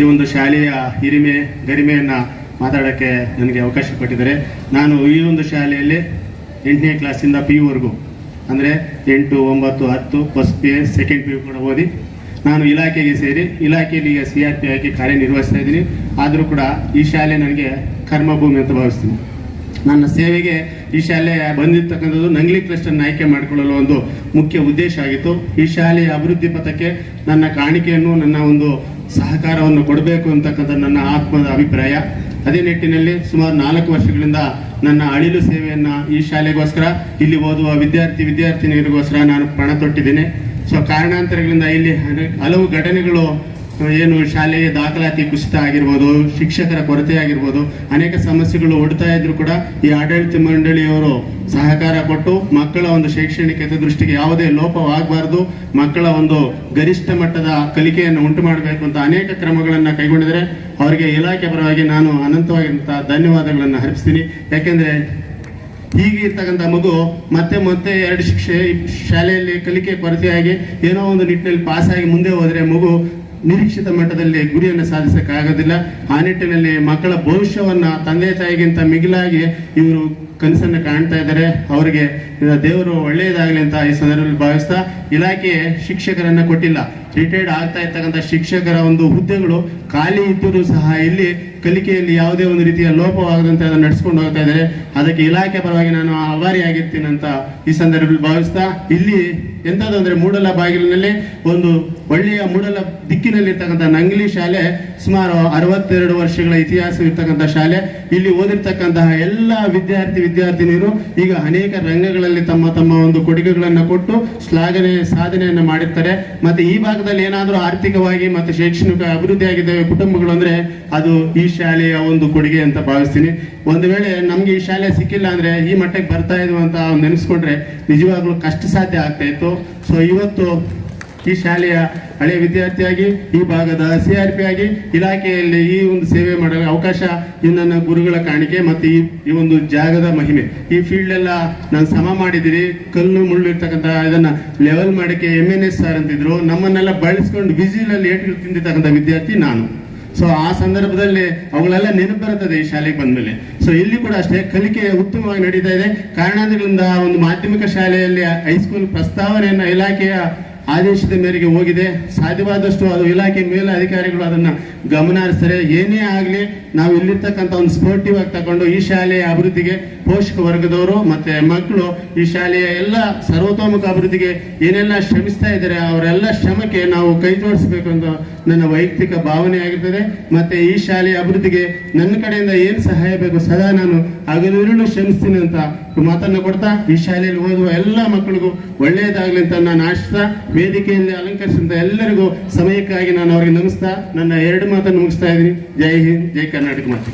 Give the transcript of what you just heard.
ಈ ಒಂದು ಶಾಲೆಯ ಹಿರಿಮೆ, ಗರಿಮೆಯನ್ನು ಮಾತಾಡೋಕ್ಕೆ ನನಗೆ ಅವಕಾಶ ಕೊಟ್ಟಿದ್ದಾರೆ. ನಾನು ಈ ಒಂದು ಶಾಲೆಯಲ್ಲಿ ಎಂಟನೇ ಕ್ಲಾಸಿಂದ ಪಿ ಯುವರೆಗೂ ಅಂದರೆ ಎಂಟು, ಒಂಬತ್ತು, ಹತ್ತು first P second P U ಕೂಡ ಓದಿ ನಾನು ಇಲಾಖೆಗೆ ಸೇರಿ, ಇಲಾಖೆಯಲ್ಲಿ ಈಗ ಸಿ ಆರ್ ಪಿ ಆಗಿ ಕಾರ್ಯನಿರ್ವಹಿಸ್ತಾ ಇದ್ದೀನಿ. ಆದರೂ ಕೂಡ ಈ ಶಾಲೆ ನನಗೆ ಕರ್ಮಭೂಮಿ ಅಂತ ಭಾವಿಸ್ತೀನಿ. ನನ್ನ ಸೇವೆಗೆ ಈ ಶಾಲೆ ಬಂದಿರತಕ್ಕಂಥದ್ದು ನಂಗ್ಲಿ ಕ್ಲಸ್ಟರ್ನ ಆಯ್ಕೆ ಮಾಡಿಕೊಳ್ಳಲು ಒಂದು ಮುಖ್ಯ ಉದ್ದೇಶ ಆಗಿತ್ತು. ಈ ಶಾಲೆಯ ಅಭಿವೃದ್ಧಿ ಪಥಕ್ಕೆ ನನ್ನ ಕಾಣಿಕೆಯನ್ನು, ನನ್ನ ಒಂದು ಸಹಕಾರವನ್ನು ಕೊಡಬೇಕು ಅಂತಕ್ಕಂಥ ನನ್ನ ಆತ್ಮದ ಅಭಿಪ್ರಾಯ. ಅದೇ ನಿಟ್ಟಿನಲ್ಲಿ ಸುಮಾರು ನಾಲ್ಕು ವರ್ಷಗಳಿಂದ ನನ್ನ ಅಳಿಲು ಸೇವೆಯನ್ನು ಈ ಶಾಲೆಗೋಸ್ಕರ, ಇಲ್ಲಿ ಓದುವ ವಿದ್ಯಾರ್ಥಿ ವಿದ್ಯಾರ್ಥಿನಿಯರಿಗೋಸ್ಕರ ನಾನು ಪಣ ತೊಟ್ಟಿದ್ದೇನೆ ಸೊ ಕಾರಣಾಂತರಗಳಿಂದ ಇಲ್ಲಿ ಹಲವು ಘಟನೆಗಳು ಏನು ಶಾಲೆಗೆ ದಾಖಲಾತಿ ಕುಸಿತ ಆಗಿರ್ಬೋದು, ಶಿಕ್ಷಕರ ಕೊರತೆ ಆಗಿರ್ಬೋದು, ಅನೇಕ ಸಮಸ್ಯೆಗಳು ಓಡ್ತಾ ಇದ್ರು ಕೂಡ ಈ ಆಡಳಿತ ಮಂಡಳಿಯವರು ಸಹಕಾರ ಕೊಟ್ಟು ಮಕ್ಕಳ ಒಂದು ಶೈಕ್ಷಣಿಕ ದೃಷ್ಟಿಗೆ ಯಾವುದೇ ಲೋಪವಾಗಬಾರ್ದು, ಮಕ್ಕಳ ಒಂದು ಗರಿಷ್ಠ ಮಟ್ಟದ ಕಲಿಕೆಯನ್ನು ಉಂಟು ಮಾಡಬೇಕು ಅಂತ ಅನೇಕ ಕ್ರಮಗಳನ್ನು ಕೈಗೊಂಡಿದ್ದಾರೆ. ಅವರಿಗೆ ಇಲಾಖೆ ಪರವಾಗಿ ನಾನು ಅನಂತವಾಗಿಂತ ಧನ್ಯವಾದಗಳನ್ನು ಹರಿಸ್ತೀನಿ ಯಾಕೆಂದ್ರೆ ಹೀಗೆ ಇರ್ತಕ್ಕಂಥ ಮಗು ಮತ್ತೆ ಮತ್ತೆ ಎರಡು ಶಿಕ್ಷೆ, ಶಾಲೆಯಲ್ಲಿ ಕಲಿಕೆ ಕೊರತೆಯಾಗಿ ಏನೋ ಒಂದು ನಿಟ್ಟಿನಲ್ಲಿ ಪಾಸ್ ಆಗಿ ಮುಂದೆ ಹೋದರೆ ಮಗು ನಿರೀಕ್ಷಿತ ಮಟ್ಟದಲ್ಲಿ ಗುರಿಯನ್ನು ಸಾಧಿಸಕ್ಕಾಗೋದಿಲ್ಲ. ಆ ನಿಟ್ಟಿನಲ್ಲಿ ಮಕ್ಕಳ ಭವಿಷ್ಯವನ್ನ ತಂದೆ ತಾಯಿಗಿಂತ ಮಿಗಿಲಾಗಿ ಇವರು ಕನಸನ್ನು ಕಾಣ್ತಾ ಇದ್ದಾರೆ. ಅವರಿಗೆ ದೇವರು ಒಳ್ಳೆಯದಾಗಲಿ ಅಂತ ಈ ಸಂದರ್ಭದಲ್ಲಿ ಭಾವಿಸ್ತಾ ಇಲಾಖೆ ಶಿಕ್ಷಕರನ್ನ ಕೊಟ್ಟಿಲ್ಲ. ರಿಟೈರ್ಡ್ ಆಗ್ತಾ ಇರ್ತಕ್ಕಂಥ ಶಿಕ್ಷಕರ ಒಂದು ಹುದ್ದೆಗಳು ಖಾಲಿ ಇದ್ದರೂ ಸಹ ಇಲ್ಲಿ ಕಲಿಕೆಯಲ್ಲಿ ಯಾವುದೇ ಒಂದು ರೀತಿಯ ಲೋಪವಾಗದಂತೆ ಅದನ್ನು ನಡೆಸ್ಕೊಂಡು ಹೋಗ್ತಾ ಇದ್ದಾರೆ. ಅದಕ್ಕೆ ಇಲಾಖೆ ಪರವಾಗಿ ನಾನು ಆಭಾರಿಯಾಗಿರ್ತೀನಿ ಅಂತ ಈ ಸಂದರ್ಭದಲ್ಲಿ ಭಾವಿಸ್ತಾ ಇಲ್ಲಿ ಎಂಥದ್ದು ಅಂದರೆ ಮೂಡಲ ಬಾಗಿಲಿನಲ್ಲಿ ಒಂದು ಒಳ್ಳೆಯ ಮೂಡಲ ದಿಕ್ಕಿನಲ್ಲಿರ್ತಕ್ಕಂಥ ನಂಗ್ಲಿ ಶಾಲೆ ಸುಮಾರು ಅರವತ್ತೆರಡು ವರ್ಷಗಳ ಇತಿಹಾಸವಿರ್ತಕ್ಕಂಥ ಶಾಲೆ. ಇಲ್ಲಿ ಓದಿರ್ತಕ್ಕಂತಹ ಎಲ್ಲ ವಿದ್ಯಾರ್ಥಿ, ವಿದ್ಯಾರ್ಥಿನಿಯರು ಈಗ ಅನೇಕ ರಂಗಗಳಲ್ಲಿ ತಮ್ಮ ತಮ್ಮ ಒಂದು ಕೊಡುಗೆಗಳನ್ನು ಕೊಟ್ಟು ಶ್ಲಾಘನೆ, ಸಾಧನೆಯನ್ನು ಮಾಡಿರ್ತಾರೆ. ಮತ್ತೆ ಈ ಭಾಗದಲ್ಲಿ ಏನಾದರೂ ಆರ್ಥಿಕವಾಗಿ ಮತ್ತೆ ಶೈಕ್ಷಣಿಕ ಅಭಿವೃದ್ಧಿ ಆಗಿದ್ದಾವೆ ಕುಟುಂಬಗಳು ಅಂದ್ರೆ ಅದು ಈ ಶಾಲೆಯ ಒಂದು ಕೊಡುಗೆ ಅಂತ ಭಾವಿಸ್ತೀನಿ. ಒಂದು ವೇಳೆ ನಮ್ಗೆ ಈ ಶಾಲೆ ಸಿಕ್ಕಿಲ್ಲ ಅಂದ್ರೆ ಈ ಮಟ್ಟಕ್ಕೆ ಬರ್ತಾ ಇದ್ವು ಅಂತ ನೆನೆಸ್ಕೊಂಡ್ರೆ ನಿಜವಾಗ್ಲೂ ಕಷ್ಟ ಸಾಧ್ಯ ಆಗ್ತಾ ಇತ್ತು. ಸೊ ಇವತ್ತು ಈ ಶಾಲೆಯ ಹಳೆಯ ವಿದ್ಯಾರ್ಥಿಯಾಗಿ, ಈ ಭಾಗದ ಸಿ ಆರ್ ಪಿ ಆಗಿ, ಇಲಾಖೆಯಲ್ಲಿ ಈ ಒಂದು ಸೇವೆ ಮಾಡಲು ಅವಕಾಶ ಇದು ನನ್ನ ಗುರುಗಳ ಕಾಣಿಕೆ ಮತ್ತು ಈ ಒಂದು ಜಾಗದ ಮಹಿಮೆ. ಈ ಫೀಲ್ಡ್ ಎಲ್ಲ ನಾನು ಸಮ ಮಾಡಿದಿರಿ ಕಲ್ಲು ಮುಳ್ಳು ಇರ್ತಕ್ಕಂಥ ಇದನ್ನ ಲೆವೆಲ್ ಮಾಡಕ್ಕೆ ಎಂ ಎನ್ ಎಸ್ ಸರ್ ಅಂತಿದ್ರು. ನಮ್ಮನ್ನೆಲ್ಲ ಬಳಸ್ಕೊಂಡು ಬಿಸಿಲಲ್ಲಿ ಏಟು ತಿಂದಿರ್ತಕ್ಕಂಥ ವಿದ್ಯಾರ್ಥಿ ನಾನು. ಸೊ ಆ ಸಂದರ್ಭದಲ್ಲಿ ಅವುಗಳೆಲ್ಲ ನೆನಪು ಬರುತ್ತದೆ ಈ ಶಾಲೆಗೆ ಬಂದ್ಮೇಲೆ. ಸೊ ಇಲ್ಲಿ ಕೂಡ ಅಷ್ಟೇ ಕಲಿಕೆ ಉತ್ತಮವಾಗಿ ನಡೀತಾ ಇದೆ. ಕಾರಣಾಂತರಗಳಿಂದ ಒಂದು ಮಾಧ್ಯಮಿಕ ಶಾಲೆಯಲ್ಲಿ ಹೈಸ್ಕೂಲ್ ಪ್ರಸ್ತಾವನೆಯನ್ನ ಇಲಾಖೆಯ ಆದೇಶದ ಮೇರೆಗೆ ಹೋಗಿದೆ. ಸಾಧ್ಯವಾದಷ್ಟು ಅದು ಇಲಾಖೆ ಮೇಲೆ ಅಧಿಕಾರಿಗಳು ಅದನ್ನು ಗಮನ ಹರಿಸ್ತಾರೆ ಏನೇ ಆಗಲಿ ನಾವು ಇಲ್ಲಿರ್ತಕ್ಕಂಥ ಒಂದು ಸ್ಪೋರ್ಟಿವ್ ಆಗಿ ತಗೊಂಡು ಈ ಶಾಲೆಯ ಅಭಿವೃದ್ಧಿಗೆ ಪೋಷಕ ವರ್ಗದವರು ಮತ್ತು ಮಕ್ಕಳು ಈ ಶಾಲೆಯ ಎಲ್ಲ ಸರ್ವತೋಮುಖ ಅಭಿವೃದ್ಧಿಗೆ ಏನೆಲ್ಲ ಶ್ರಮಿಸ್ತಾ ಇದ್ದಾರೆ ಅವರೆಲ್ಲ ಶ್ರಮಕ್ಕೆ ನಾವು ಕೈ ಜೋಡಿಸಬೇಕು ಅಂತ ನನ್ನ ವೈಯಕ್ತಿಕ ಭಾವನೆ ಆಗಿರ್ತದೆ. ಮತ್ತು ಈ ಶಾಲೆಯ ಅಭಿವೃದ್ಧಿಗೆ ನನ್ನ ಕಡೆಯಿಂದ ಏನು ಸಹಾಯ ಬೇಕು ಸದಾ ನಾನು ಹಗಲಿರುಳು ಶ್ರಮಿಸ್ತೀನಿ ಅಂತ ಮಾತನ್ನು ಕೊಡ್ತಾ, ಈ ಶಾಲೆಯಲ್ಲಿ ಓದುವ ಎಲ್ಲ ಮಕ್ಕಳಿಗೂ ಒಳ್ಳೆಯದಾಗಲಿ ಅಂತ ನಾನು ಆಶಿಸ್ತಾ, ವೇದಿಕೆಯಲ್ಲಿ ಅಲಂಕರಿಸಿದ ಎಲ್ಲರಿಗೂ ಸಮಯಕ್ಕಾಗಿ ನಾನು ಅವರಿಗೆ ನಮಿಸ್ತಾ, ನನ್ನ ಎರಡು ಮಾತನ್ನು ಮುಗಿಸ್ತಾ ಇದ್ದೀನಿ. ಜೈ ಹಿಂದ್, ಜೈ ಕರ್ನಾಟಕ ಮಾತು.